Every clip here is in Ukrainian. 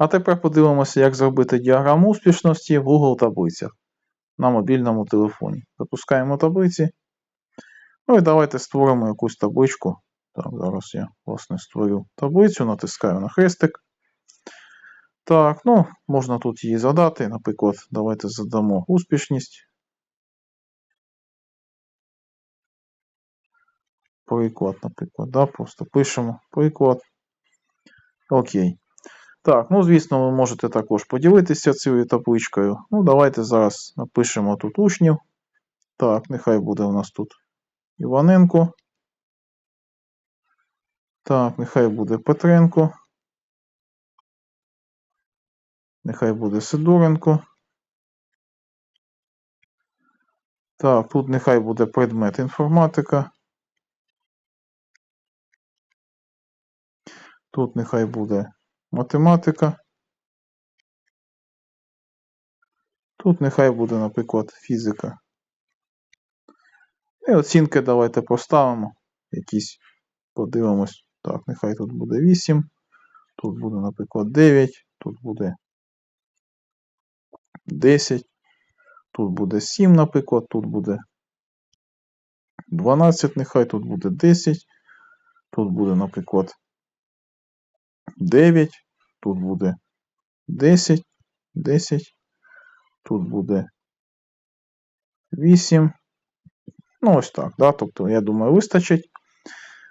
А тепер подивимося, як зробити діаграму успішності в Google таблицях на мобільному телефоні. Запускаємо таблиці. Ну і давайте створимо якусь табличку. Так, зараз я, власне, створю таблицю, натискаю на хрестик. Так, ну, можна тут її задати. Наприклад, давайте задамо успішність. Приклад, наприклад, да, просто пишемо приклад. Окей. Так, ну, звісно, ви можете також поділитися цією табличкою. Ну, давайте зараз напишемо тут учнів. Так, нехай буде у нас тут Іваненко. Так, нехай буде Петренко. Нехай буде Сидоренко. Так, тут нехай буде предмет інформатика. Тут нехай буде математика. Тут нехай буде, наприклад, фізика. І оцінки давайте поставимо. Якісь подивимось. Так, нехай тут буде 8. Тут буде, наприклад, 9. Тут буде 10. Тут буде 7, наприклад, тут буде 12, нехай тут буде 10. Тут буде, наприклад, 9. Тут буде 10, 10. Тут буде 8. Ну, ось так, да? Тобто, я думаю, вистачить.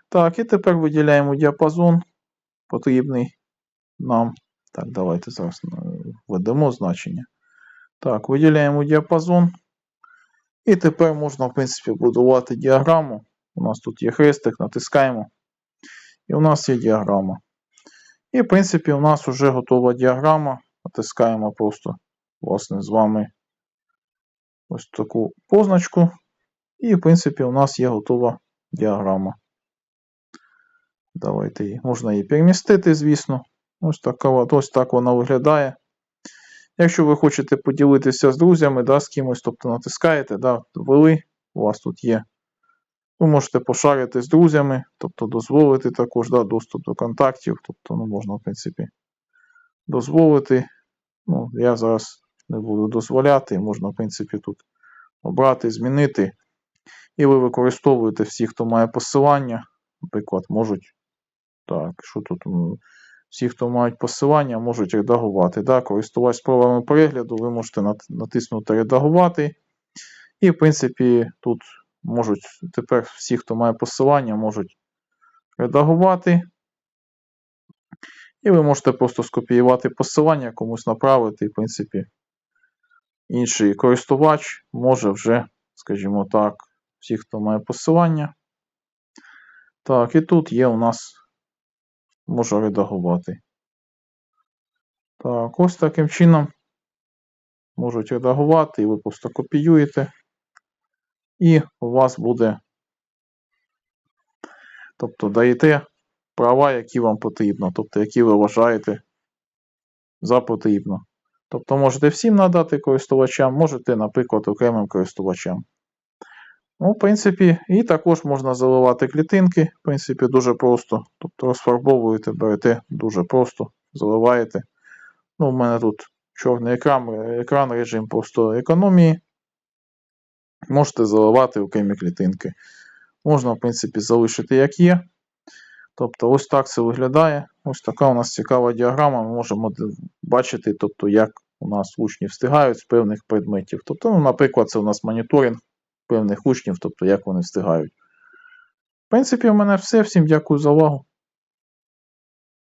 Так, і тепер виділяємо діапазон потрібний нам. Так, давайте зараз е, введемо значення. Так, виділяємо діапазон. І тепер можна, в принципі, будувати діаграму. У нас тут є хрестик, натискаємо. І у нас є діаграма. І, в принципі, у нас вже готова діаграма. Натискаємо просто, власне, з вами ось таку позначку. І, в принципі, у нас є готова діаграма. Давайте її. Можна її перемістити, звісно. Ось, така, ось так вона виглядає. Якщо ви хочете поділитися з друзями, да, з кимось, тобто натискаєте, да, ввели, у вас тут є. Ви можете пошарити з друзями, тобто дозволити також да, доступ до контактів. Тобто, ну, можна, в принципі, дозволити. Ну, я зараз не буду дозволяти, можна, в принципі, тут обрати, змінити. І ви використовуєте всі, хто має посилання. Наприклад, можуть. Так, що тут? Всі, хто мають посилання, можуть редагувати. Да? Користувач правами перегляду, ви можете натиснути редагувати. І, в принципі, тут можуть тепер всі, хто має посилання, можуть редагувати. І ви можете просто скопіювати посилання, комусь направити, і, в принципі, інший користувач може вже, скажімо так, всі, хто має посилання. Так, і тут є у нас може редагувати. Так, ось таким чином можуть редагувати, і ви просто копіюєте. І у вас буде, тобто даєте права, які вам потрібно, тобто які ви вважаєте за потрібно. Тобто можете всім надати користувачам, можете, наприклад, окремим користувачам. Ну, в принципі, і також можна заливати клітинки, в принципі, дуже просто. Тобто розфарбовуєте, берете дуже просто, заливаєте. Ну, в мене тут чорний екран, екран режим просто економії. Можете заливати окремі клітинки. Можна, в принципі, залишити як є. Тобто, ось так це виглядає. Ось така у нас цікава діаграма. Ми можемо бачити, тобто, як у нас учні встигають з певних предметів. Тобто, ну, наприклад, це у нас моніторинг певних учнів, тобто як вони встигають. В принципі, у мене все. Всім дякую за увагу.